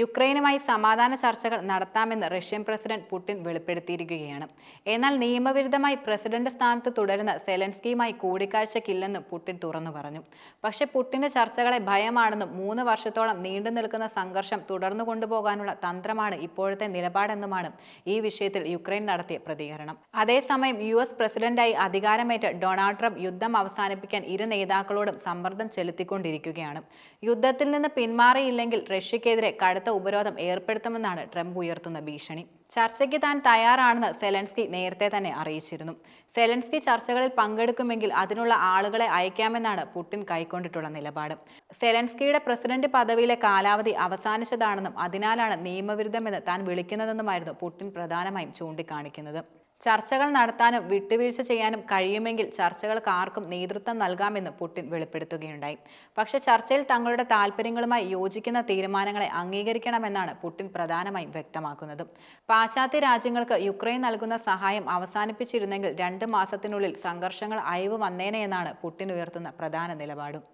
യുക്രൈനുമായി സമാധാന ചർച്ചകൾ നടത്താമെന്ന് റഷ്യൻ പ്രസിഡന്റ് പുടിൻ വെളിപ്പെടുത്തിയിരിക്കുകയാണ്. എന്നാൽ നിയമവിരുദ്ധമായി പ്രസിഡന്റ് സ്ഥാനത്ത് തുടരുന്ന സെലൻസ്കിയുമായി കൂടിക്കാഴ്ചയ്ക്കില്ലെന്നും പുടിൻ തുറന്നു പറഞ്ഞു. പക്ഷേ പുടിന്റെ ചർച്ചകളെ ഭയമാണെന്നും മൂന്ന് വർഷത്തോളം നീണ്ടു നിൽക്കുന്ന സംഘർഷം തുടർന്നു കൊണ്ടുപോകാനുള്ള തന്ത്രമാണ് ഇപ്പോഴത്തെ നിലപാടെന്നുമാണ് ഈ വിഷയത്തിൽ യുക്രൈൻ നടത്തിയ പ്രതികരണം. അതേസമയം യു എസ് പ്രസിഡന്റായി അധികാരമേറ്റ ഡൊണാൾഡ് ട്രംപ് യുദ്ധം അവസാനിപ്പിക്കാൻ ഇരു നേതാക്കളോടും സമ്മർദ്ദം ചെലുത്തിക്കൊണ്ടിരിക്കുകയാണ്. യുദ്ധത്തിൽ നിന്ന് പിന്മാറിയില്ലെങ്കിൽ റഷ്യക്കെതിരെ കടുത്ത ഉപരോധം ഏർപ്പെടുത്തുമെന്നാണ് ട്രംപ് ഉയർത്തുന്ന ഭീഷണി. ചർച്ചയ്ക്ക് താൻ തയ്യാറാണെന്ന് സെലൻസ്കി നേരത്തെ തന്നെ അറിയിച്ചിരുന്നു. സെലൻസ്കി ചർച്ചകളിൽ പങ്കെടുക്കുമെങ്കിൽ അതിനുള്ള ആളുകളെ അയക്കാമെന്നാണ് പുടിൻ കൈക്കൊണ്ടിട്ടുള്ള നിലപാട്. സെലൻസ്കിയുടെ പ്രസിഡന്റ് പദവിയിലെ കാലാവധി അവസാനിച്ചതാണെന്നും അതിനാലാണ് നിയമവിരുദ്ധമെന്ന് താൻ വിളിക്കുന്നതെന്നുമായിരുന്നു പുടിൻ പ്രധാനമായും ചൂണ്ടിക്കാണിക്കുന്നത്. ചർച്ചകൾ നടത്താനും വിട്ടുവീഴ്ച ചെയ്യാനും കഴിയുമെങ്കിൽ ചർച്ചകൾക്ക് ആർക്കും നേതൃത്വം നൽകാമെന്ന് പുടിൻ വെളിപ്പെടുത്തുകയുണ്ടായി. പക്ഷേ ചർച്ചയിൽ തങ്ങളുടെ താൽപ്പര്യങ്ങളുമായി യോജിക്കുന്ന തീരുമാനങ്ങളെ അംഗീകരിക്കണമെന്നാണ് പുടിൻ പ്രധാനമായും വ്യക്തമാക്കുന്നത്. പാശ്ചാത്യ രാജ്യങ്ങൾക്ക് യുക്രൈൻ നൽകുന്ന സഹായം അവസാനിപ്പിച്ചിരുന്നെങ്കിൽ രണ്ട് മാസത്തിനുള്ളിൽ സംഘർഷങ്ങൾ അയവ് വന്നേനെയെന്നാണ് പുടിൻ ഉയർത്തുന്ന പ്രധാന നിലപാടും.